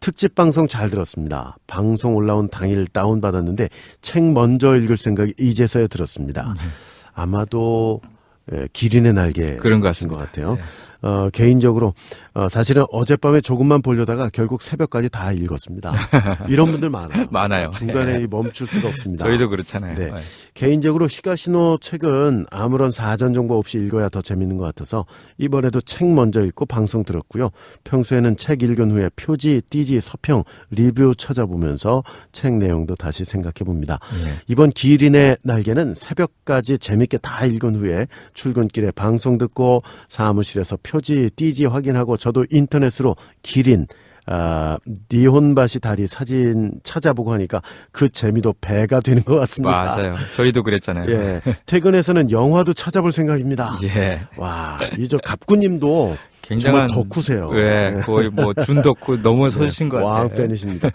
특집 방송 잘 들었습니다. 방송 올라온 당일 다운받았는데 책 먼저 읽을 생각이 이제서야 들었습니다. 아마도 예, 기린의 날개 그런 것 것. 같아요. 네. 어, 개인적으로 어, 사실은 어젯밤에 조금만 보려다가 결국 새벽까지 다 읽었습니다. 이런 분들 많아요. 많아요. 중간에 이 멈출 수가 없습니다. 저희도 그렇잖아요. 네. 네. 개인적으로 히가시노 책은 아무런 사전 정보 없이 읽어야 더 재밌는 것 같아서 이번에도 책 먼저 읽고 방송 들었고요. 평소에는 책 읽은 후에 표지, 띠지, 서평, 리뷰 찾아보면서 책 내용도 다시 생각해 봅니다. 예. 이번 기린의 날개는 새벽까지 재밌게 다 읽은 후에 출근길에 방송 듣고 사무실에서 표지, 띠지 확인하고 저도 인터넷으로 기린, 아, 니혼바시 다리 사진 찾아보고 하니까 그 재미도 배가 되는 것 같습니다. 맞아요. 저희도 그랬잖아요. 예. 퇴근해서는 영화도 찾아볼 생각입니다. 예. 와, 이저 갑구님도 굉장한 덕후세요. 예, 거의 뭐 준덕후 너무 서신 것 같아요. 왕팬이십니다.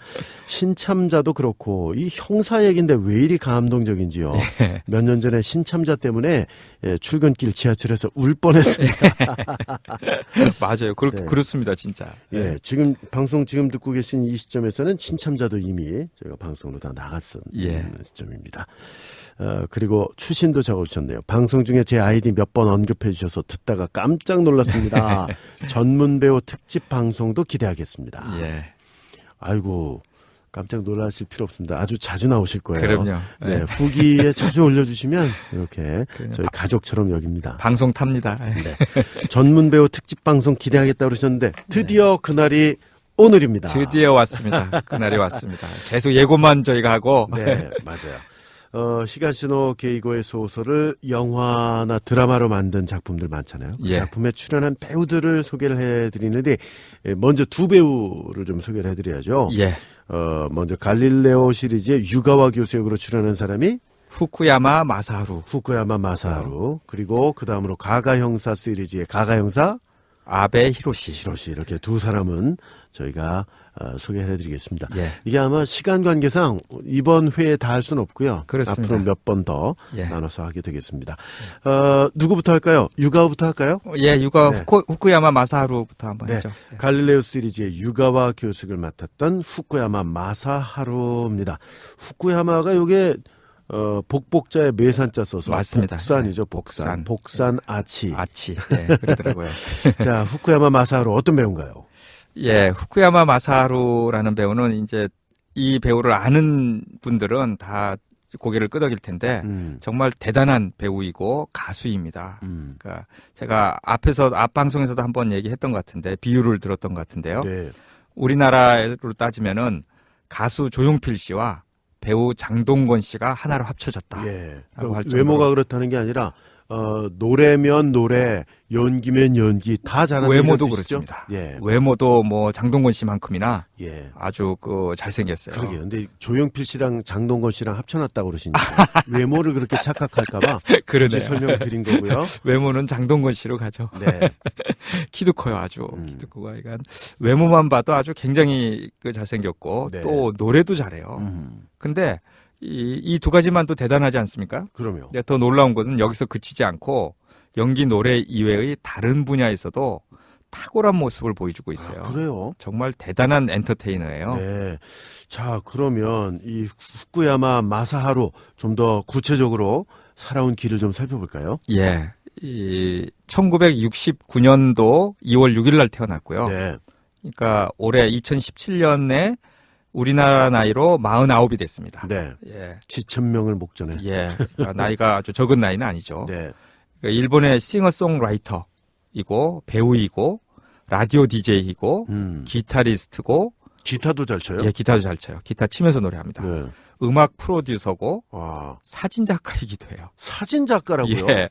신참자도 그렇고 이 형사 얘기인데 왜 이리 감동적인지요. 예. 몇년 전에 신참자 때문에 예, 출근길 지하철에서 울 뻔했습니다. 맞아요. 그렇, 네. 그렇습니다, 진짜. 예, 지금 방송 지금 듣고 계신 이 시점에서는 신참자도 이미 저희가 방송으로 다 나갔던 예. 시점입니다. 어, 그리고 추신도 적어주셨네요. 방송 중에 제 아이디 몇 번 언급해 주셔서 듣다가 깜짝 놀랐습니다. 전문 배우 특집 방송도 기대하겠습니다. 예. 아이고 깜짝 놀라실 필요 없습니다. 아주 자주 나오실 거예요. 그럼요. 네, 예. 후기에 자주 올려주시면 이렇게 저희 가족처럼 여깁니다. 방송 탑니다. 예. 네. 전문 배우 특집 방송 기대하겠다 그러셨는데 드디어 그날이 오늘입니다. 드디어 왔습니다. 그날이 왔습니다. 계속 예고만 저희가 하고. 네, 맞아요. 어, 히가시노 게이고의 소설을 영화나 드라마로 만든 작품들 많잖아요. 그 예. 작품에 출연한 배우들을 소개를 해드리는데 예, 먼저 두 배우를 좀 소개를 해드려야죠. 예. 어, 먼저 갈릴레오 시리즈의 유가와 교수 역으로 출연한 사람이 후쿠야마 마사하루, 후쿠야마 마사하루 그리고 그 다음으로 가가 형사 시리즈의 가가 형사 아베 히로시. 히로시 이렇게 두 사람은 저희가 어, 소개해드리겠습니다. 예. 이게 아마 시간 관계상 이번 회에 다 할 수는 없고요. 그렇습니다. 앞으로 몇 번더 예. 나눠서 하게 되겠습니다. 어, 누구부터 할까요? 유가부터 할까요? 예, 육아 네. 후쿠, 후쿠야마 마사하루부터 한번 네. 하죠. 예. 갈릴레오 시리즈의 유가와 교수를 맡았던 후쿠야마 마사하루입니다. 후쿠야마가 요게 어, 복복자의 매산자 써서 맞습니다. 복산이죠. 복산. 복산. 복산 아치. 아치. 예, 그러더라고요. 자, 후쿠야마 마사하루 어떤 배우인가요? 예, 후쿠야마 마사하루라는 배우는 이제 이 배우를 아는 분들은 다 고개를 끄덕일 텐데 음. 정말 대단한 배우이고 가수입니다. 음. 그러니까 제가 앞에서 앞 방송에서도 한번 얘기했던 것 같은데 비유를 들었던 것 같은데요. 네. 우리나라로 따지면은 가수 조용필 씨와 배우 장동건 씨가 하나로 합쳐졌다. 예. 라고 할 그러니까 외모가 그렇다는 게 아니라 어, 노래면 노래, 연기면 연기 다 잘하는 외모도? 그렇습니다. 예. 외모도 뭐 장동건 씨만큼이나 예. 아주 그 잘생겼어요. 그러게요. 근데 조용필 씨랑 장동건 씨랑 합쳐놨다고 그러시니까 외모를 그렇게 착각할까봐 굳이 그러네요. 설명을 드린 거고요. 외모는 장동건 씨로 가죠. 네. 키도 커요, 아주. 음. 키도 크고, 그러니까 외모만 봐도 아주 굉장히 그 잘생겼고, 네. 또 노래도 잘해요. 음, 근데 이, 이두 가지만 또 대단하지 않습니까? 그럼요. 근데 더 놀라운 것은 여기서 그치지 않고 연기 노래 이외의 다른 분야에서도 탁월한 모습을 보여주고 있어요. 아, 그래요? 정말 대단한 엔터테이너예요. 네. 자, 그러면 이 후쿠야마 마사하루 좀 더 구체적으로 살아온 길을 좀 살펴볼까요? 예. 이 1969년도 2월 6일 날 태어났고요. 네. 그러니까 올해 2017년에 우리나라 나이로 49이 됐습니다. 네. 예. 지천명을 목전에. 예. 그러니까 나이가 아주 적은 나이는 아니죠. 네. 그러니까 일본의 싱어송라이터이고 배우이고 라디오 DJ이고 음. 기타리스트고 기타도 잘 쳐요? 예, 기타도 잘 쳐요. 기타 치면서 노래합니다. 네. 음악 프로듀서고 와. 사진 작가이기도 해요. 사진 작가라고요? 예.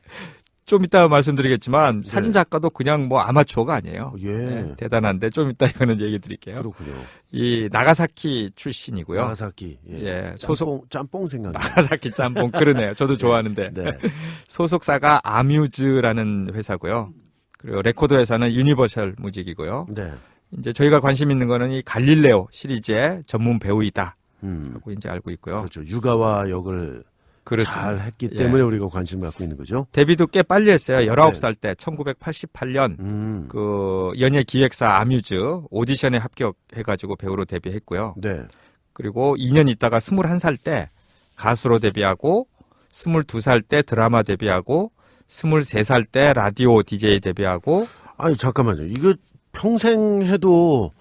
좀 이따 말씀드리겠지만 네. 사진 작가도 그냥 뭐 아마추어가 아니에요. 예. 예, 대단한데 좀 이따 이거는 얘기 드릴게요. 그렇군요. 이 나가사키 출신이고요. 나가사키. 예. 예, 소속 짬뽕, 짬뽕 생각. 나가사키 짬뽕 그러네요. 저도 좋아하는데 네. 소속사가 아뮤즈라는 회사고요. 그리고 레코드 회사는 유니버셜 무직이고요. 네. 이제 저희가 관심 있는 거는 이 갈릴레오 시리즈의 전문 배우이다. 음. 라고 이제 알고 있고요. 그렇죠. 육아와 역을 그렇습니다. 잘 했기 예. 때문에 우리가 관심을 갖고 있는 거죠. 데뷔도 꽤 빨리 했어요. 19살 때 1988년 네. 음. 그 연예 기획사 아뮤즈 오디션에 합격해 가지고 배우로 데뷔했고요. 네. 그리고 2년 있다가 21살 때 가수로 데뷔하고 22살 때 드라마 데뷔하고 23살 때 라디오 DJ 데뷔하고 아니 잠깐만요. 이거 평생 해도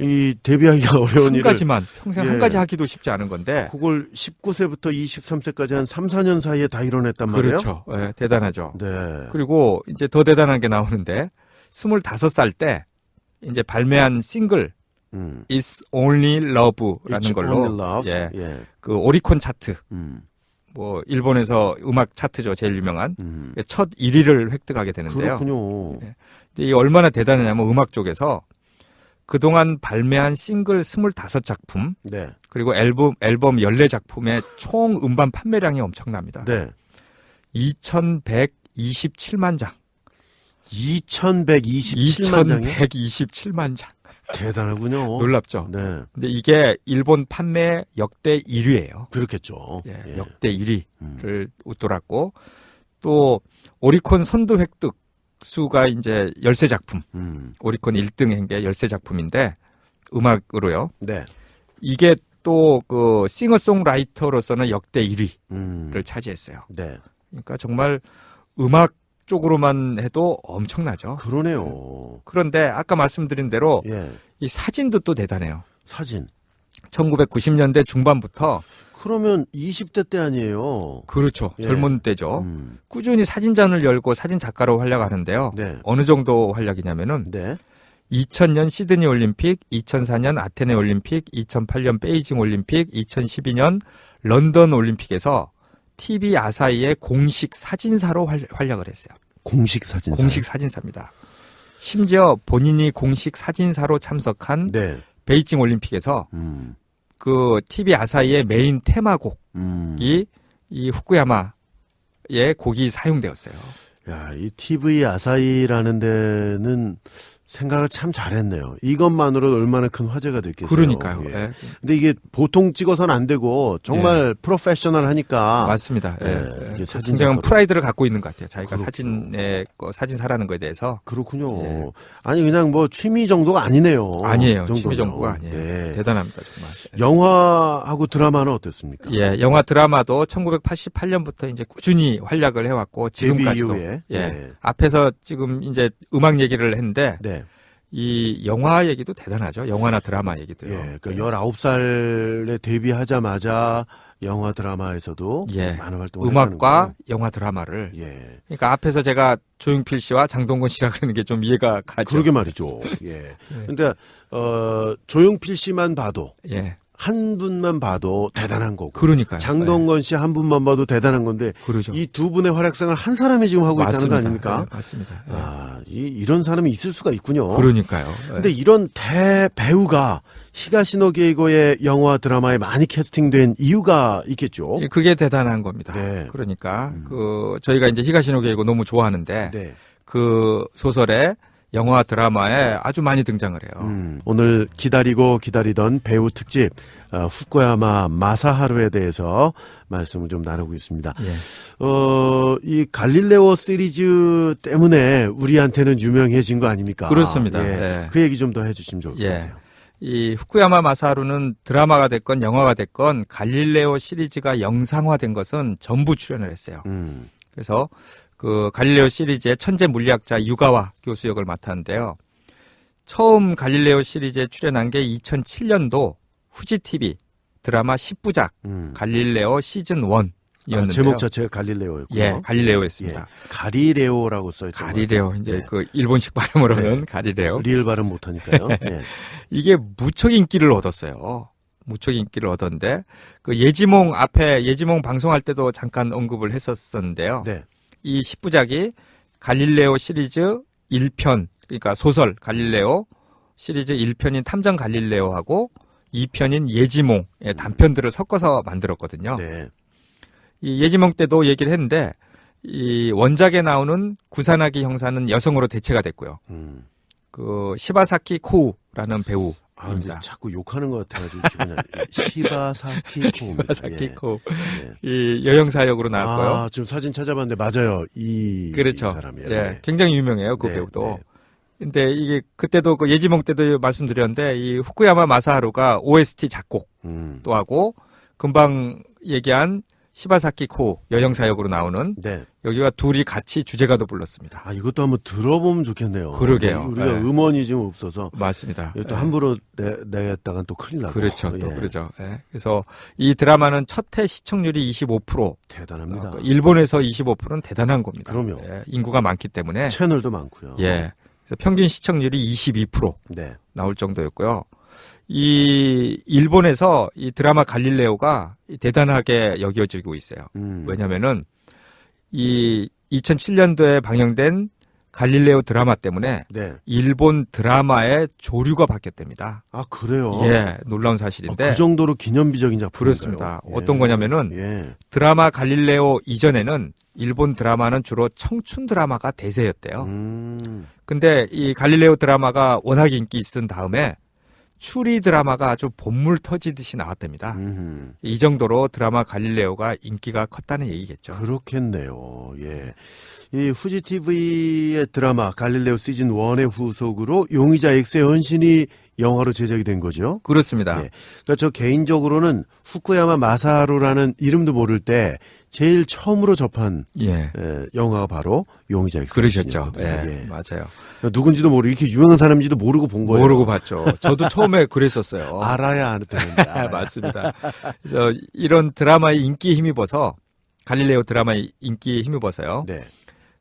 이 데뷔하기가 어려운 한 일을 가지만 평생 예. 한 가지 하기도 쉽지 않은 건데 그걸 19세부터 23세까지 한 3, 4년 사이에 다 이뤄냈단 말이에요. 그렇죠. 예, 대단하죠. 네. 그리고 이제 더 대단한 게 나오는데 25살 때 이제 발매한 싱글 음. It's Only Love라는 It's 걸로 Only Love. 예, 예. 그 오리콘 차트 음. 뭐 일본에서 음악 차트죠 제일 유명한 음. 첫 1위를 획득하게 되는데요. 그렇군요. 예. 이게 얼마나 대단하냐면 음악 쪽에서 그동안 발매한 싱글 25작품 네. 그리고 앨범 앨범 14작품의 총 음반 판매량이 엄청납니다. 네. 2127만 장. 2127만 장이요? 2127만 장. 대단하군요. 놀랍죠. 네. 근데 이게 일본 판매 역대 1위예요. 그렇겠죠. 예, 예. 역대 1위를 음. 웃돌았고 또 오리콘 선두 획득 수가 이제 13작품. 음. 오리콘 1등 행계 13작품인데 음악으로요. 네. 이게 또 그 싱어송라이터로서는 역대 1위를 음. 차지했어요. 네. 그러니까 정말 음악 쪽으로만 해도 엄청나죠. 그러네요. 그런데 아까 말씀드린 대로 예. 이 사진도 또 대단해요. 사진. 1990년대 중반부터 그러면 20대 때 아니에요. 그렇죠. 예. 젊은 때죠. 음. 꾸준히 사진전을 열고 사진 작가로 활약하는데요. 네. 어느 정도 활약이냐면은 네. 2000년 시드니 올림픽, 2004년 아테네 올림픽, 2008년 베이징 올림픽, 2012년 런던 올림픽에서 TV 아사히의 공식 사진사로 활, 활약을 했어요. 공식 사진. 공식 사진사입니다. 심지어 본인이 공식 사진사로 참석한 네. 베이징 올림픽에서 음. 그 TV 아사히의 메인 테마곡이 음. 이 후쿠야마의 곡이 사용되었어요. 야, 이 TV 아사히라는 데는 생각을 참 잘했네요. 이것만으로도 얼마나 큰 화제가 됐겠어요. 그러니까요. 예. 예. 근데 이게 보통 찍어서는 안 되고 정말 프로페셔널 하니까 맞습니다. 예. 예, 예. 이게 사진 굉장한. 프라이드를 갖고 있는 것 같아요. 자기가 그렇군요. 사진에 거- 사진사라는 거에 대해서 그렇군요. 예. 아니 그냥 뭐 취미 정도가 아니네요. 아니에요. 그 취미 정도면. 정보가 아니에요. 네. 대단합니다, 정말. 영화하고 드라마는 어땠습니까? 예, 영화 드라마도 1988년부터 이제 꾸준히 활약을 해왔고 지금까지도 이후에. 예. 네. 앞에서 지금 이제 음악 얘기를 했는데 네. 이 영화 얘기도 대단하죠. 영화나 드라마 얘기도요. 예. 그 19살에 데뷔하자마자 영화 드라마에서도 예. 많은 활동을 음악과. 영화 드라마를 예. 그러니까 앞에서 제가 조용필 씨와 장동건 씨라 그러는 게 좀 이해가 가죠. 그러게 말이죠. 예. 근데 어 조용필 씨만 봐도 예. 한 분만 봐도 대단한 거고 그러니까요. 장동건 씨 한 분만 봐도 대단한 건데 예, 그러죠. 이 두 분의 활약상을 한 사람이 지금 하고 있다는 거 맞습니다. 아닙니까? 예, 맞습니다. 예. 아, 이, 이런 사람이 있을 수가 있군요. 그러니까요. 예. 근데 이런 대 배우가 히가시노 게이고의 영화 드라마에 많이 캐스팅된 이유가 있겠죠. 예, 그게 대단한 겁니다. 네. 그러니까 그 저희가 이제 히가시노 게이고 너무 좋아하는데 네. 그 소설에 영화 드라마에 아주 많이 등장을 해요. 음, 오늘 기다리고 기다리던 배우 특집 어, 후쿠야마 마사하루에 대해서 말씀을 좀 나누고 있습니다. 예. 어, 이 갈릴레오 시리즈 때문에 우리한테는 유명해진 거 아닙니까? 그렇습니다. 예. 예. 그 얘기 좀 더 해주시면 좋을 것 예. 같아요. 이 후쿠야마 마사루는 드라마가 됐건 영화가 됐건 갈릴레오 시리즈가 영상화된 것은 전부 출연을 했어요. 음, 그래서 그 갈릴레오 시리즈의 천재 물리학자 유가와 교수 역을 맡았는데요. 처음 갈릴레오 시리즈에 출연한 게 2007년도 후지 TV 드라마 10부작 음. 갈릴레오 시즌 1이었는데요. 아, 제목 자체가 갈릴레오였고요. 예, 갈릴레오였습니다. 예. 가리레오라고 써있죠. 가리레오 이제 네. 그 일본식 발음으로는 가리레오. 리을 발음 못하니까요. 예. 이게 무척 인기를 얻었어요. 무척 인기를 얻었는데 그 예지몽 앞에 예지몽 방송할 때도 잠깐 언급을 했었었는데요. 네. 이 10부작이 갈릴레오 시리즈 1편 그러니까 소설 갈릴레오 시리즈 1편인 탐정 갈릴레오하고 2편인 예지몽의 단편들을 섞어서 만들었거든요. 네. 이 예지몽 때도 얘기를 했는데 이 원작에 나오는 구사나기 형사는 여성으로 대체가 됐고요. 음. 그 시바사키 코우라는 배우 아, 근데 입니다. 자꾸 욕하는 것 같아가지고 기분이 시바사키 코입니다. 사키코 예. 이 여영사역으로 나왔고요. 아, 지금 사진 찾아봤는데 맞아요. 이 그렇죠. 사람이에요. 예, 네. 굉장히 유명해요 그 네, 배우도. 네. 근데 이게 그때도 그 예지몽 때도 말씀드렸는데 이 후쿠야마 마사하루가 OST 작곡도 음. 하고 금방 얘기한 시바사키 코 여영사역으로 나오는 네. 여기가 둘이 같이 주제가도 불렀습니다. 아, 이것도 한번 들어보면 좋겠네요. 그러게요. 우리가 네. 음원이 지금 없어서 맞습니다. 또 예. 함부로 내, 내겠다간 또 큰일 나고. 그렇죠. 또 예. 그러죠. 예. 그래서 이 드라마는 첫해 시청률이 25%, 대단합니다. 어, 일본에서 25%는 대단한 겁니다. 그럼요. 예, 인구가 많기 때문에 채널도 많고요. 예. 그래서 평균 시청률이 22% 네. 나올 정도였고요. 이 일본에서 이 드라마 갈릴레오가 대단하게 여겨지고 있어요. 음. 왜냐면은 이 2007년도에 방영된 갈릴레오 드라마 때문에 네. 일본 드라마의 조류가 바뀌었답니다. 아, 그래요? 예, 놀라운 아, 사실인데 그 정도로 기념비적인 작품. 그렇습니다. 어떤 거냐면은 예. 드라마 갈릴레오 이전에는 일본 드라마는 주로 청춘 드라마가 대세였대요. 음. 근데 이 갈릴레오 드라마가 워낙 인기 있은 다음에 추리 드라마가 아주 본물 터지듯이 나왔답니다. 음. 이 정도로 드라마 갈릴레오가 인기가 컸다는 얘기겠죠. 그렇겠네요. 예. 이 후지 TV의 드라마 갈릴레오 시즌 1의 후속으로 용의자 X의 헌신이 영화로 제작이 된 거죠. 그렇습니다. 예. 그러니까 저 개인적으로는 후쿠야마 마사하루라는 이름도 모를 때 제일 처음으로 접한 예. 에, 영화가 바로 용의자 X. 그러셨죠. 헌신이었거든요. 예, 예. 맞아요. 누군지도 모르고 이렇게 유명한 사람인지도 모르고 본 거예요. 모르고 봤죠. 저도 처음에 그랬었어요. 알아야 안 되는데. 아, 맞습니다. 그래서 이런 드라마의 인기에 힘입어서 갈릴레오 드라마의 인기에 힘입어서요. 네.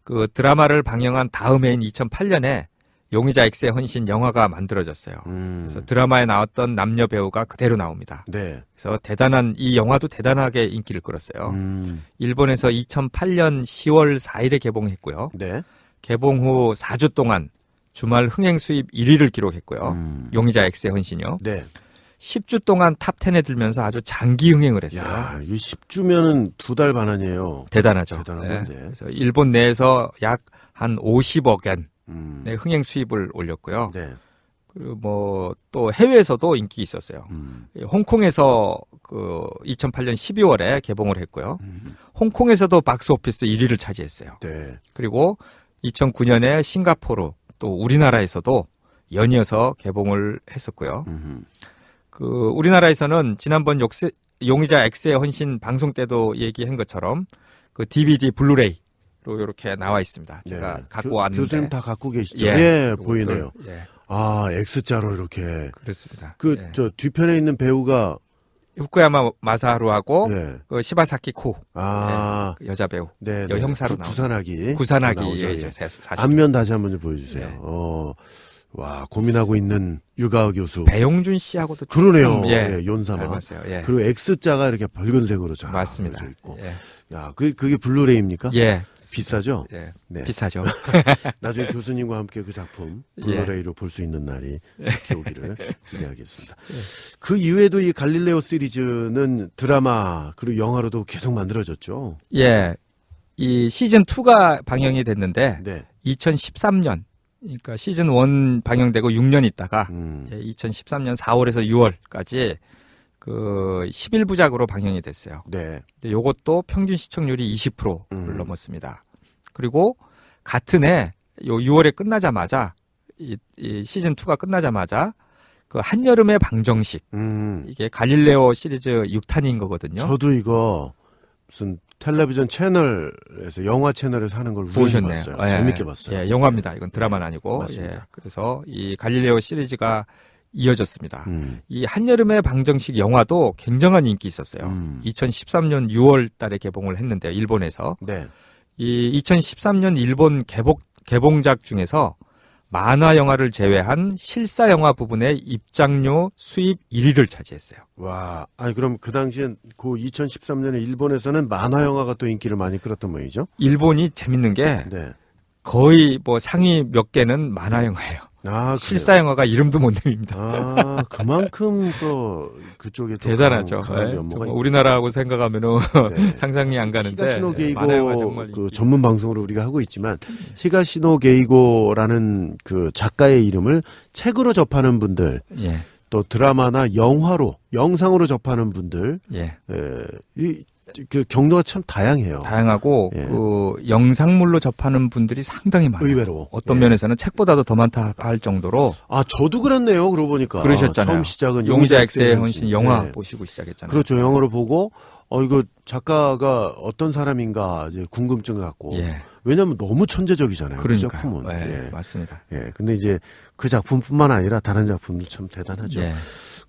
그 드라마를 방영한 다음 해인 2008년에 용의자 X의 헌신 영화가 만들어졌어요. 음. 그래서 드라마에 나왔던 남녀 배우가 그대로 나옵니다. 네. 그래서 대단한 이 영화도 대단하게 인기를 끌었어요. 음. 일본에서 2008년 10월 4일에 개봉했고요. 네. 개봉 후 4주 동안 주말 흥행 수입 1위를 기록했고요. 음. 용의자 X의 헌신이요. 네. 10주 동안 탑 10에 들면서 아주 장기 흥행을 했어요. 야, 이거 10주면은 두 달반 아니에요. 대단하죠. 대단한 예. 건데. 그래서 일본 내에서 약 한 50억 엔 음. 의 흥행 수입을 올렸고요. 네. 그리고 뭐 또 해외에서도 인기 있었어요. 음. 예, 홍콩에서 그 2008년 12월에 개봉을 했고요. 음. 홍콩에서도 박스 오피스 1위를 차지했어요. 네. 그리고 2009년에 싱가포르 또 우리나라에서도 연이어서 개봉을 했었고요. 음. 그 우리나라에서는 지난번 욕세, 용의자 X의 헌신 방송 때도 얘기한 것처럼 그 DVD 블루레이 로 이렇게 나와 있습니다. 제가 네. 갖고 교- 왔는데 교수님 다 갖고 계시죠? 예, 예, 보이네요. 예, 아, X자로 이렇게. 그렇습니다. 그, 예. 저, 뒤편에 있는 배우가, 후쿠야마 마사하루하고 네. 그 시바사키 코 아, 그 여자 배우 네. 네. 여형사로 구- 나오죠. 구산하기. 구산하기 나오죠, 예, 예. 사실 앞면 다시 한번 좀 보여주세요. 네. 어, 와, 고민하고 있는 유가오 교수. 배용준 씨하고도 그러네요. 좀, 예, 예, 연사마. 닮았어요. 예. 그리고 X자가 이렇게 붉은색으로 잘 맞습니다. 있고. 예. 야, 그, 그게 블루레이입니까? 예. 비싸죠? 예. 네. 비싸죠. 나중에 교수님과 함께 그 작품 예. 블루레이로 볼수 있는 날이 속히 오기를 기대하겠습니다. 그 이외에도 이 갈릴레오 시리즈는 드라마 그리고 영화로도 계속 만들어졌죠. 예. 이 시즌 2가 방영이 됐는데 네. 2013년 그러니까 시즌 1 방영되고 6년 있다가 음. 예, 2013년 4월에서 6월까지 그 11부작으로 방영이 됐어요. 네. 근데 요것도 평균 시청률이 20%를 음. 넘었습니다. 그리고 같은 해 요 6월에 끝나자마자 이, 이 시즌 2가 끝나자마자 그 한여름의 방정식 음. 이게 갈릴레오 시리즈 6탄인 거거든요. 저도 이거 무슨 텔레비전 채널에서 영화 채널에서 하는 걸 보셨네요. 봤어요. 예, 재밌게 봤어요. 예, 영화입니다. 이건 드라마는 아니고. 맞습니다. 예, 그래서 이 갈릴레오 시리즈가 이어졌습니다. 음. 이 한여름의 방정식 영화도 굉장한 인기 있었어요. 음. 2013년 6월 달에 개봉을 했는데요. 일본에서. 네. 이 2013년 일본 개봉, 개봉작 중에서 만화 영화를 제외한 실사 영화 부분의 입장료 수입 1위를 차지했어요. 와, 아니 그럼 그 당시엔 그 2013년에 일본에서는 만화 영화가 또 인기를 많이 끌었던 모양이죠? 일본이 재밌는 게 네. 거의 뭐 상위 몇 개는 만화 영화예요. 아? 실사 영화가 이름도 못 냅니다. 아, 그만큼 또 그쪽에 또 대단하죠. 강한, 강한 예, 있- 우리나라하고 생각하면은 네. 상상이 안 가는데 예, 영화 게이고 정말 그 전문 방송으로 우리가 하고 있지만 히가시노 게이고라는 그 작가의 이름을 책으로 접하는 분들 예. 또 드라마나 영화로 영상으로 접하는 분들 예. 에, 이, 그 경로가 참 다양해요. 다양하고 예. 그 영상물로 접하는 분들이 상당히 많아요. 의외로 어떤 예. 면에서는 책보다도 더 많다 할 정도로 아 저도 그랬네요. 그러고 보니까 그러셨잖아요. 처음 시작은 용의자 엑스의 헌신 영화 예. 보시고 시작했잖아요. 그렇죠. 영어로 보고 어 이거 작가가 어떤 사람인가 이제 궁금증을 갖고 예. 왜냐하면 너무 천재적이잖아요. 그 그러니까 작품은. 예, 예. 맞습니다. 예. 근데 이제 그 작품뿐만 아니라 다른 작품도 참 대단하죠. 예.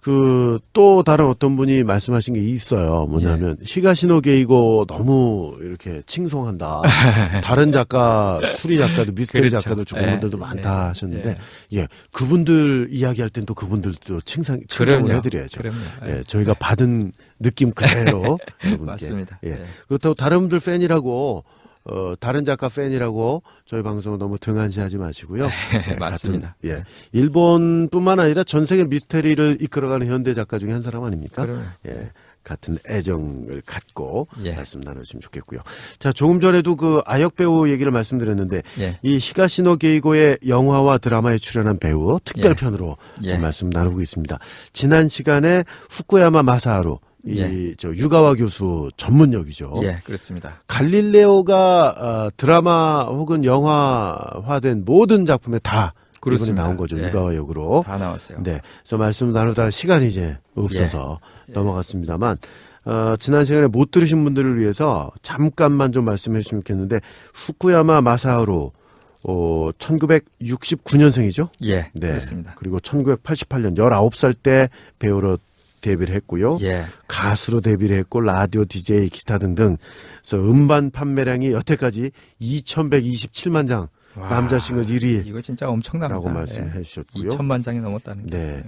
그또 다른 어떤 분이 말씀하신 게 있어요. 뭐냐면 예. 히가시노 게이고 너무 이렇게 칭송한다. 다른 작가, 추리 작가들, 미스테리 그렇죠. 작가들 좋은 예. 분들도 많다 예. 하셨는데 예. 그분들 이야기할 땐 또 그분들도 칭상 칭송을 그럼요. 해드려야죠. 그럼요. 예, 저희가 받은 느낌 그대로 여러분께. 맞습니다. 예. 예. 그렇다고 다른 분들 팬이라고 어, 다른 작가 팬이라고 저희 방송을 너무 등한시하지 마시고요. 예, 맞습니다. 같은, 예. 일본뿐만 아니라 전 세계 미스테리를 이끌어가는 현대 작가 중에 한 사람 아닙니까? 그럼요. 예. 같은 애정을 갖고 예. 말씀 나누시면 좋겠고요. 자, 조금 전에도 그 아역 배우 얘기를 말씀드렸는데 예. 이 히가시노 게이고의 영화와 드라마에 출연한 배우 특별편으로 예. 좀 말씀 나누고 있습니다. 지난 시간에 후쿠야마 마사하루 이 예. 저 유가와 교수 전문역이죠. 예, 그렇습니다. 갈릴레오가 어, 드라마 혹은 영화화된 모든 작품에 다 그렇습니다. 나온 거죠. 예. 유가와 역으로. 다 나왔어요. 네. 그래서 말씀 나누다 시간이 이제 없어서 예. 넘어갔습니다만 어, 지난 시간에 못 들으신 분들을 위해서 잠깐만 좀 말씀해 주시면 좋겠는데 후쿠야마 마사하루 어, 1969년생이죠? 예, 네. 그렇습니다. 그리고 1988년 19살 때 배우로 데뷔를 했고요. 예, 가수로 데뷔를 했고 라디오 DJ 기타 등등 그래서 음반 판매량이 여태까지 2,127만 장 와, 남자 싱글 1위라고 이거 진짜 엄청납니다. 말씀해 주셨고요. 2천만 장이 넘었다는 게. 네.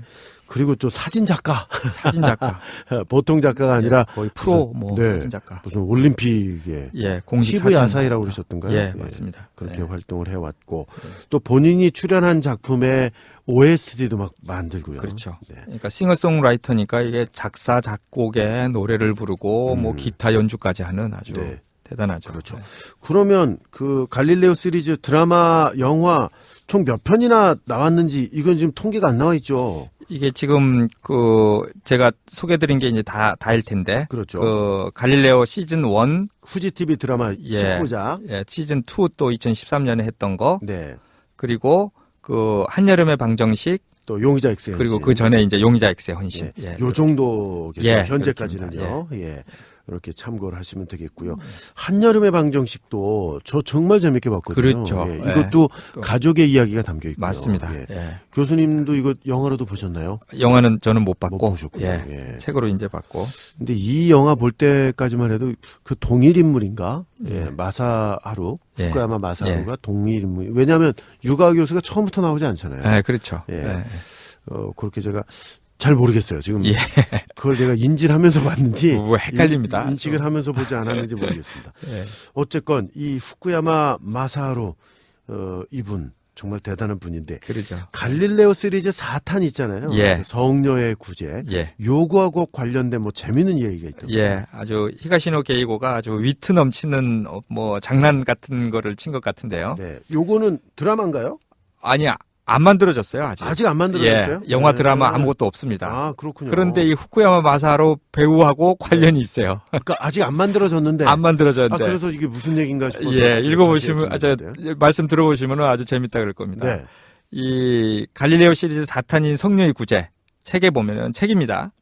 그리고 또 사진 작가 사진 작가. 보통 작가가 아니라 예, 거의 프로 무슨- 뭐 네. 사진 작가. 무슨 올림픽에 예, 공식 TV 사진 아사히라고 작가. 그러셨던가요? 예, 예, 맞습니다. 그렇게 예. 활동을 해 왔고 또 본인이 출연한 작품의 OST도 막 만들고요. 그렇죠. 네. 그러니까 싱어송라이터니까 이게 작사 작곡에 노래를 부르고 뭐 기타 연주까지 하는 아주 음. 네. 대단하죠. 그렇죠. 네. 그러면 그 갈릴레오 시리즈 드라마, 영화 총 몇 편이나 나왔는지 이건 지금 통계가 안 나와 있죠. 이게 지금 그 제가 소개드린 게 이제 다 다일 텐데 그렇죠. 그 갈릴레오 시즌 1, 후지 TV 드라마 예. 19자. 예, 시즌 2 또 2013년에 했던 거 네. 그리고 그 한여름의 방정식 또 용의자 X 그리고 그 전에 이제 용의자 X의 헌신. 예. 예. 요 정도겠죠. 예, 현재까지는요. 예. 이렇게 참고를 하시면 되겠고요. 한여름의 방정식도 저 정말 재밌게 봤거든요. 그렇죠. 예, 예. 이것도 그- 가족의 이야기가 담겨 있고요. 맞습니다. 예. 예. 교수님도 이거 영화로도 보셨나요? 영화는 저는 못 봤고 못 보셨군요. 예. 예. 책으로 이제 봤고 근데 이 영화 볼 때까지만 해도 그 동일 인물인가? 예, 예. 마사하루, 예. 후쿠야마 마사하루가 동일 인물. 왜냐하면 유가 교수가 처음부터 나오지 않잖아요. 예, 그렇죠. 예. 예. 어, 그렇게 제가 잘 모르겠어요. 지금 예. 그걸 제가 인지를 하면서 봤는지 뭐 헷갈립니다. 인, 인식을 하면서 보지 않았는지 모르겠습니다. 예. 어쨌건 이 후쿠야마 마사하루 어, 이분 정말 대단한 분인데 그러죠. 갈릴레오 시리즈 4탄 있잖아요. 예. 성녀의 구제. 예. 요거하고 관련된 뭐 재밌는 얘기가 있다고. 예, 아주 히가시노 게이고가 아주 위트 넘치는 어, 뭐 장난 같은 거를 친 것 같은데요. 네. 요거는 드라마인가요? 아니 안 만들어졌어요 아직. 아직 안 만들어졌어요? 예, 영화 네. 드라마 아무것도 없습니다. 아, 그렇군요. 그런데 이 후쿠야마 마사로 배우하고 관련이 있어요. 그러니까 아직 안 만들어졌는데. 안 아, 만들어졌는데. 그래서 이게 무슨 얘기인가 싶어서. 예, 읽어보시면, 아, 저, 여쭤봤는데요. 말씀 들어보시면 아주 재밌다 그럴 겁니다. 네. 이 갈릴레오 시리즈 4탄인 성녀의 구제 책에 보면은 책입니다.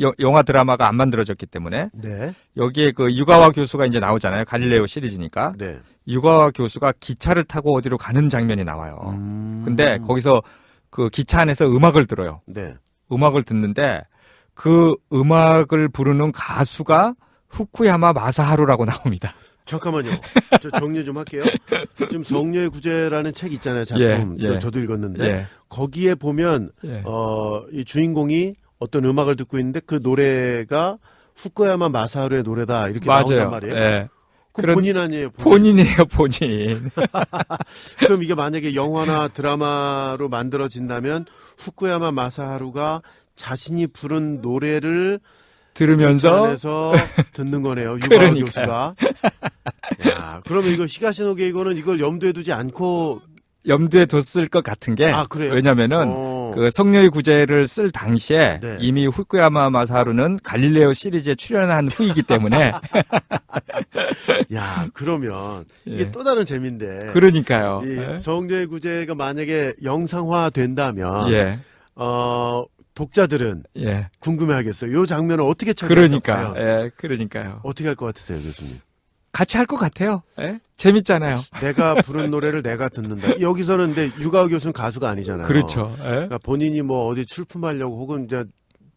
여- 영화 드라마가 안 만들어졌기 때문에 네. 여기에 그 유가와 교수가 이제 나오잖아요. 갈릴레오 시리즈니까 네. 유가와 교수가 기차를 타고 어디로 가는 장면이 나와요. 음. 근데 거기서 그 기차 안에서 음악을 들어요. 네. 음악을 듣는데 그 음악을 부르는 가수가 후쿠야마 마사하루라고 나옵니다. 잠깐만요. 저 정리 좀 할게요. 지금 성녀의 구제라는 책 있잖아요. 작품. 예, 예. 저, 저도 읽었는데 예. 거기에 보면 예. 어, 이 주인공이 어떤 음악을 듣고 있는데 그 노래가 후쿠야마 마사하루의 노래다 이렇게 나온단 맞아요. 말이에요. 예. 그 그런- 본인 아니에요. 본인. 본인 이에요, 본인. 그럼 이게 만약에 영화나 드라마로 만들어진다면 후쿠야마 마사하루가 자신이 부른 노래를 들으면서 듣는 거네요. 그러니까요. 교수가. 야, 그러면 이거 히가시노 게이고는 이걸 염두에 두지 않고 염두에 뒀을 것 같은 게 아? 왜냐면은 어. 그 성녀의 구제를 쓸 당시에 네. 이미 후쿠야마 마사루는 갈릴레오 시리즈에 출연한 후이기 때문에 야, 그러면 이게 예. 또 다른 재미인데. 그러니까요. 이 예. 성녀의 구제가 만약에 영상화 된다면 예. 어, 독자들은 예. 궁금해하겠어요. 이 장면을 어떻게 처리할까요? 그러니까 예, 그러니까요. 어떻게 할 것 같으세요, 교수님? 같이 할 것 같아요. 예? 재밌잖아요. 내가 부른 노래를 내가 듣는다. 여기서는 근데 유가오 교수는 가수가 아니잖아요. 그렇죠. 예? 그러니까 본인이 뭐 어디 출품하려고 혹은 이제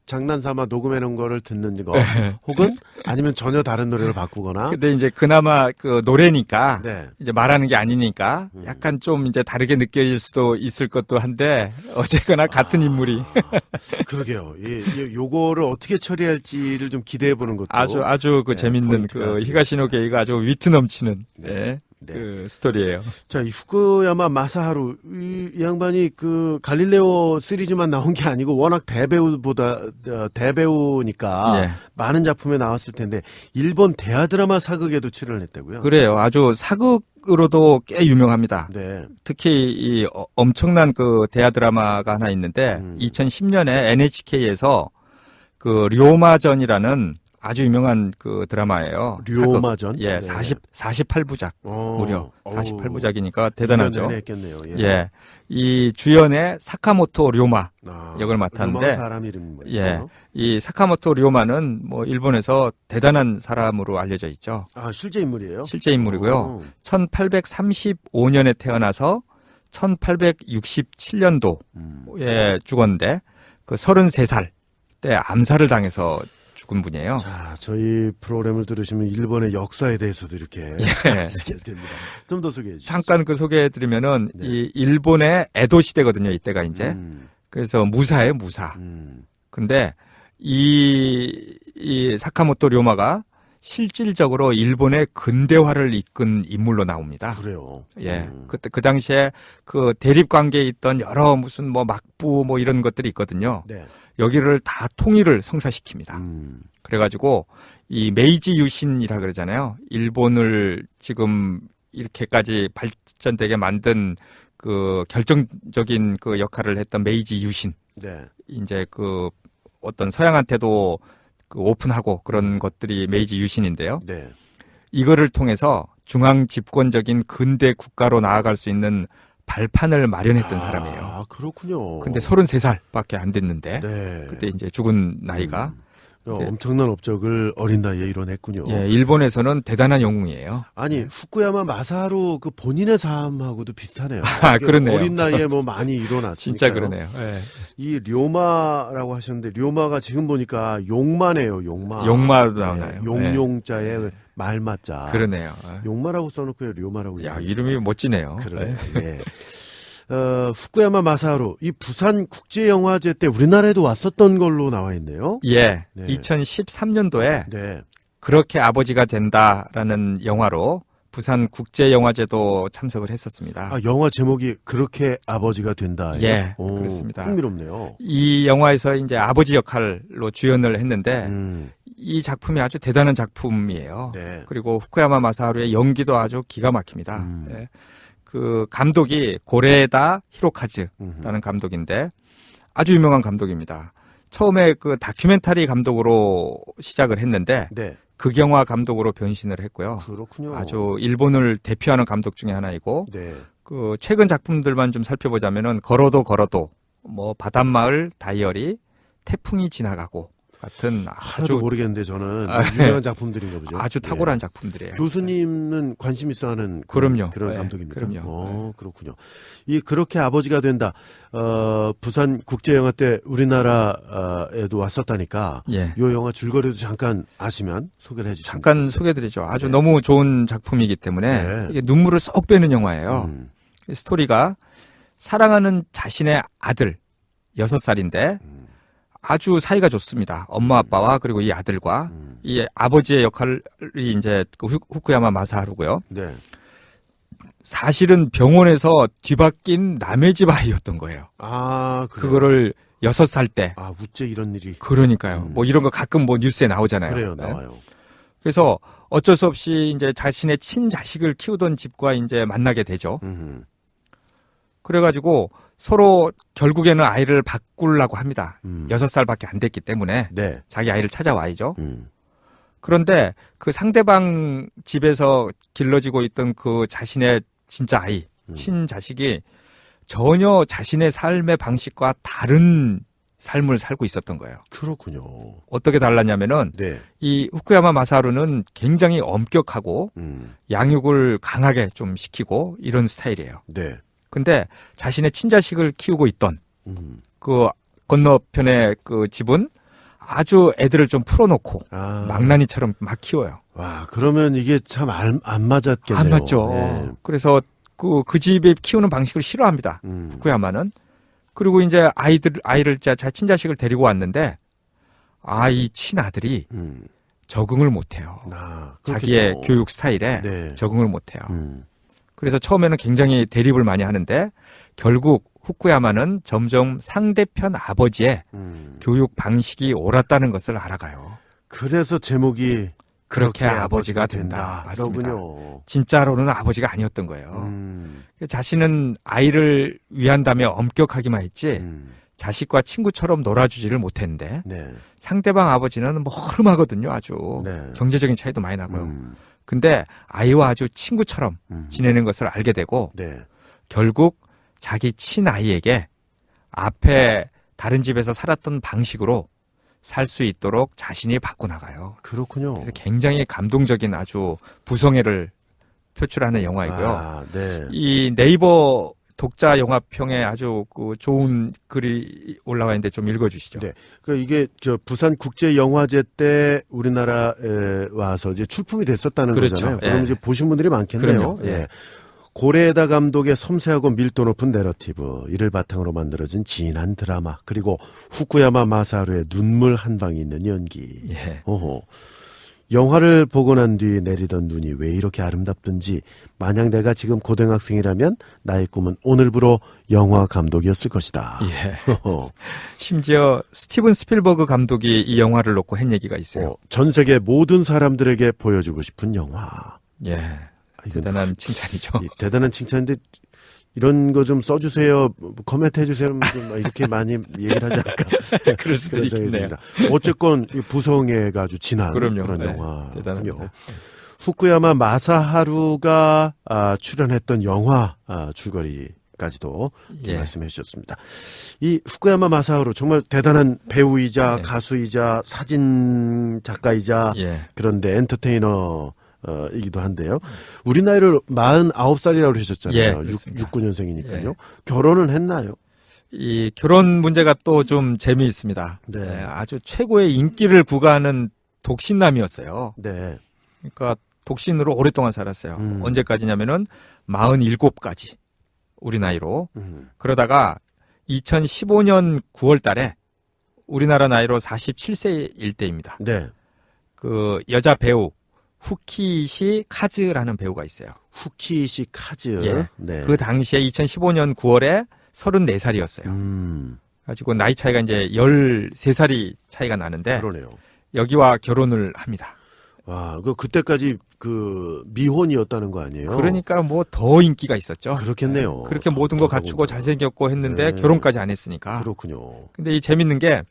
장난삼아 녹음해 놓은 거를 듣는 거 혹은 아니면 전혀 다른 노래를 바꾸거나 근데 이제 그나마 그 노래니까 네. 이제 말하는 게 아니니까 음. 약간 좀 이제 다르게 느껴질 수도 있을 것도 한데 어쨌거나 같은 인물이 그러게요. 예, 예, 요거를 어떻게 처리할지를 좀 기대해 보는 것도 아주 아주 그 네, 재밌는 그. 히가시노 게이가 아주 위트 넘치는 네. 예, 네. 그 스토리예요. 자, 이 후쿠야마 마사하루 이, 이 양반이 그 갈릴레오 시리즈만 나온 게 아니고 워낙 대배우보다 어, 대배우니까 예. 많은 작품에 나왔을 텐데 일본 대하 드라마 사극에도 출연을 했다고요. 그래요. 아주 사극 으로도 꽤 유명합니다. 네. 특히 이 어- 엄청난 그 대하 드라마가 하나 있는데 음. 2010년에 NHK에서 그 료마전이라는 아주 유명한 그 드라마예요. 사극. 예, 네. 40 48부작 어, 무려 어우, 48부작이니까 1년 대단하죠. 했겠네요. 예. 예. 이 주연의 사카모토 료마. 아, 역을 맡았는데, 사람 뭐예요? 예. 이 사카모토 료마는 뭐 일본에서 대단한 사람으로 알려져 있죠. 아, 실제 인물이에요? 실제 인물이고요. 어, 1835년에 태어나서 1867년도에 음. 죽었는데 그 33살 때 암살을 당해서 죽은 분이에요. 자, 저희 프로그램을 들으시면 일본의 역사에 대해서도 이렇게 예. 아시게 됩니다. 좀 더 소개해 주시죠. 잠깐 그 소개해 드리면은 네. 이 일본의 에도 시대거든요. 이때가 이제 음, 그래서 무사예요, 무사. 음. 근데 이, 이 사카모토 료마가 실질적으로 일본의 근대화를 이끈 인물로 나옵니다. 그래요. 예. 음. 그때 그 당시에 그 대립 관계에 있던 여러 무슨 뭐 막부 뭐 이런 것들이 있거든요. 네. 여기를 다 통일을 성사시킵니다. 음. 그래가지고 이 메이지 유신이라 그러잖아요. 일본을 지금 이렇게까지 발전되게 만든 그 결정적인 그 역할을 했던 메이지 유신. 네. 이제 그 어떤 서양한테도 그 오픈하고 그런 것들이 메이지 유신인데요. 네. 이거를 통해서 중앙 집권적인 근대 국가로 나아갈 수 있는 발판을 마련했던 사람이에요. 아, 그렇군요. 근데 33살밖에 안 됐는데 네. 그때 이제 죽은 나이가 어, 네. 엄청난 업적을 어린 나이에 이뤄냈군요. 예, 일본에서는 대단한 영웅이에요. 아니 후쿠야마 마사루 그 본인의 삶하고도 비슷하네요. 아, 그러네요. 어린 나이에 뭐 많이 일어났으니까. 진짜 그러네요. 예. 이 료마라고 하셨는데 료마가 지금 보니까 용마네요. 용마. 용마로 나오나요? 네, 용용자의 말맞자. 그러네요. 예. 용마라고 써놓고 료마라고. 야. 이름이 멋지네요. 그러네. 예. 어, 후쿠야마 마사루 이 부산 국제 영화제 때 우리나라에도 왔었던 걸로 나와 있네요. 예. 네. 2013년도에 네. 그렇게 아버지가 된다라는 영화로 부산 국제 영화제도 참석을 했었습니다. 아, 영화 제목이 그렇게 아버지가 된다. 예, 그렇습니다. 흥미롭네요. 이 영화에서 이제 아버지 역할로 주연을 했는데 음, 이 작품이 아주 대단한 작품이에요. 네. 그리고 후쿠야마 마사하루의 연기도 아주 기가 막힙니다. 음. 예. 그 감독이 고레다 히로카즈라는. 감독인데 아주 유명한 감독입니다. 처음에 그 다큐멘터리 감독으로 시작을 했는데 네. 극영화 감독으로 변신을 했고요. 그렇군요. 아주 일본을 대표하는 감독 중에 하나이고 네. 그 최근 작품들만 좀 살펴보자면은 걸어도 걸어도 뭐 바닷마을 다이어리 태풍이 지나가고 같은 아주 모르겠는데 저는 아, 유명한 작품들인가 보죠. 아주 예. 탁월한 작품들이에요. 교수님은 관심 있어 하는 그럼요. 그런 네, 감독입니까? 그럼요. 어, 그렇군요. 이 그렇게 아버지가 된다. 어, 부산 국제 영화 때 우리나라에도 왔었다니까 예. 요 영화 줄거리도 잠깐 아시면 소개를 해 주시죠. 잠깐 소개드리죠. 아주 네. 너무 좋은 작품이기 때문에 네. 이게 눈물을 쏙 빼는 영화예요. 음, 스토리가 사랑하는 자신의 아들 여섯 살인데 음. 아주 사이가 좋습니다. 엄마 아빠와 그리고 이 아들과 음. 이 아버지의 역할이 이제 그 후- 후쿠야마 마사하루고요. 네. 사실은 병원에서 뒤바뀐 남의 집 아이였던 거예요. 아, 그래요? 그거를 여섯 살 때. 아, 우째 이런 일이 그러니까요. 음. 뭐 이런 거 가끔 뭐 뉴스에 나오잖아요. 그래요, 네. 나와요. 그래서 어쩔 수 없이 이제 자신의 친자식을 키우던 집과 이제 만나게 되죠. 음. 그래가지고 서로 결국에는 아이를 바꾸려고 합니다. 음. 여섯 살밖에 안 됐기 때문에 네. 자기 아이를 찾아와야죠. 음. 그런데 그 상대방 집에서 길러지고 있던 그 자신의 진짜 아이, 음. 친자식이 전혀 자신의 삶의 방식과 다른 삶을 살고 있었던 거예요. 그렇군요. 어떻게 달랐냐면은 네. 이 후쿠야마 마사루는 굉장히 엄격하고 음. 양육을 강하게 좀 시키고 이런 스타일이에요. 네. 근데 자신의 친자식을 키우고 있던 음. 그 건너편의 그 집은 아주 애들을 좀 풀어놓고 아. 망나니처럼 막 키워요. 와, 그러면 이게 참 안 맞았겠네요. 안 맞죠. 네. 그래서 그, 그 집에 키우는 방식을 싫어합니다. 음. 후쿠야마는. 그리고 이제 아이들, 아이를, 자, 자, 친자식을 데리고 왔는데, 아, 이 친아들이 음. 적응을 못해요. 아, 자기의. 교육 스타일에 네. 적응을 못해요. 음. 그래서 처음에는 굉장히 대립을 많이 하는데, 결국 후쿠야마는 점점 상대편 아버지의 음. 교육 방식이 옳았다는 것을 알아가요. 그래서 제목이 그렇게 아버지가 된다. 맞습니다. 그렇군요. 진짜로는 아버지가 아니었던 거예요. 음. 자신은 아이를 위한다며 엄격하기만 했지 음. 자식과 친구처럼 놀아주지를 못했는데 네. 상대방 아버지는 뭐 허름하거든요 아주 네. 경제적인 차이도 많이 나고요 음. 근데 아이와 아주 친구처럼 음. 지내는 것을 알게 되고 네. 결국 자기 친아이에게 앞에 다른 집에서 살았던 방식으로 살 수 있도록 자신이 바꿔나가요 그렇군요. 그래서 굉장히 감동적인 아주 부성애를 표출하는 영화이고요 아, 네. 이 네이버 독자 영화평에 아주 그 좋은 글이 올라와 있는데 좀 읽어주시죠. 네. 그 이게 저 부산 국제 영화제 때 우리나라에 와서 이제 출품이 됐었다는 그렇죠. 거잖아요. 예. 그럼 이제 보신 분들이 많겠네요. 예. 예. 고레에다 감독의 섬세하고 밀도 높은 내러티브 이를 바탕으로 만들어진 진한 드라마 그리고 후쿠야마 마사루의 눈물 한 방이 있는 연기. 예. 오호. 영화를 보고 난 뒤 내리던 눈이 왜 이렇게 아름답든지 만약 내가 지금 고등학생이라면 나의 꿈은 오늘부로 영화 감독이었을 것이다. 예. 허허. 심지어 스티븐 스필버그 감독이 이 영화를 놓고 한 얘기가 있어요. 어, 전 세계 모든 사람들에게 보여주고 싶은 영화. 예. 아, 대단한 칭찬이죠. 이 대단한 칭찬인데 이런 거 좀 써주세요, 뭐 코멘트 해주세요, 좀 이렇게 많이 얘기를 하지 않을까. 그럴 수도 있겠네요. 어쨌건 이 부성애가 아주 진한 그럼요. 그런 네, 영화군요. 대단합니다. 후쿠야마 마사하루가 아, 출연했던 영화 아, 줄거리 까지도 좀 예. 말씀해 주셨습니다. 이 후쿠야마 마사하루 정말 대단한 배우이자 네. 가수이자 사진 작가이자 예. 그런데 엔터테이너 어, 이기도 한데요. 우리 나이를 49살이라고 예, 그러셨잖아요. 그렇습니다. 69년생이니까요. 예. 결혼은 했나요? 이 결혼 문제가 또 좀 재미있습니다. 네. 예, 아주 최고의 인기를 구가하는 독신남이었어요. 네. 그러니까 독신으로 오랫동안 살았어요. 음. 언제까지냐면은 47까지 우리 나이로 음. 그러다가 2015년 9월 달에 우리나라 나이로 47세일 때입니다. 네. 그 여자 배우 후키시 카즈라는 배우가 있어요. 후키시 카즈. 예. 네. 그 당시에 2015년 9월에 34살이었어요. 음. 가지고 나이 차이가 이제 13살이 차이가 나는데 그러네요. 여기와 결혼을 합니다. 와, 그 그때까지 그 미혼이었다는 거 아니에요? 그러니까 뭐 더 인기가 있었죠. 그렇겠네요. 그렇게 모든 거 갖추고 뭐. 잘생겼고 했는데 네. 결혼까지 안 했으니까. 그렇군요. 근데 이 재밌는 게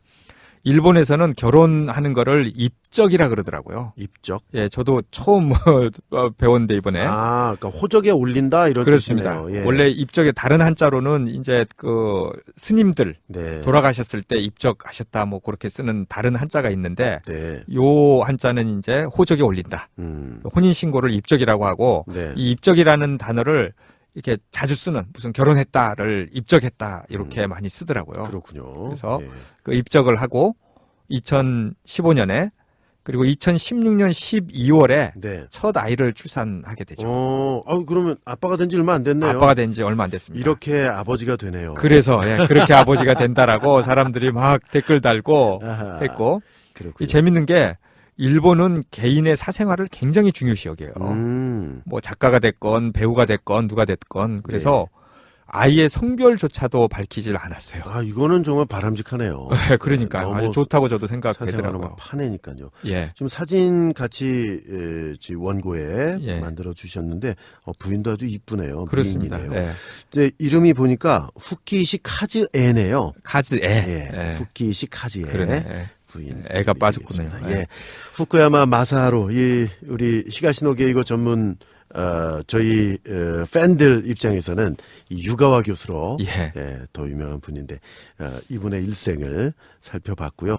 일본에서는 결혼하는 거를 입적이라 그러더라고요. 입적. 예, 저도 처음 어, 배웠는데 이번에. 아, 그러니까 호적에 올린다 이런 그렇습니다. 뜻이네요. 예. 원래 입적의 다른 한자로는 이제 그 스님들 네. 돌아가셨을 때 입적하셨다 뭐 그렇게 쓰는 다른 한자가 있는데 네. 요 한자는 이제 호적에 올린다. 음. 혼인 신고를 입적이라고 하고 네. 이 입적이라는 단어를 이렇게 자주 쓰는 무슨 결혼했다를 입적했다 이렇게 많이 쓰더라고요. 음. 그렇군요. 그래서 예. 그 입적을 하고 2015년에 그리고 2016년 12월에 네. 첫 아이를 출산하게 되죠. 어, 아 그러면 아빠가 된 지 얼마 안 됐네요. 아빠가 된 지 얼마 안 됐습니다. 이렇게 아버지가 되네요. 그래서 예, 그렇게 아버지가 된다라고 사람들이 막 댓글 달고 아하, 했고 그렇군요. 이 재밌는 게 일본은 개인의 사생활을 굉장히 중요시 여겨요. 음. 뭐 작가가 됐건 배우가 됐건 누가 됐건 그래서 아이의 성별조차도 밝히질 않았어요. 아 이거는 정말 바람직하네요. 그러니까 너무 아주 좋다고 저도 생각되더라고요. 막 파내니까요. 예. 지금 사진 같이 에, 지 원고에 예. 만들어 주셨는데 어, 부인도 아주 이쁘네요. 그렇습니다. 예. 근데 이름이 보니까 후키시 카즈에네요. 카즈에. 예, 예. 후키시 카즈에 그러네. 예. 부인. 애가 빠졌군요. 되겠습니다. 예. 예. 후쿠야마 마사하루 이 우리 히가시노 게이고 전문 어, 저희 어, 팬들 입장에서는 이 유가와 교수로 예. 예, 더 유명한 분인데 어, 이분의 일생을 살펴봤고요.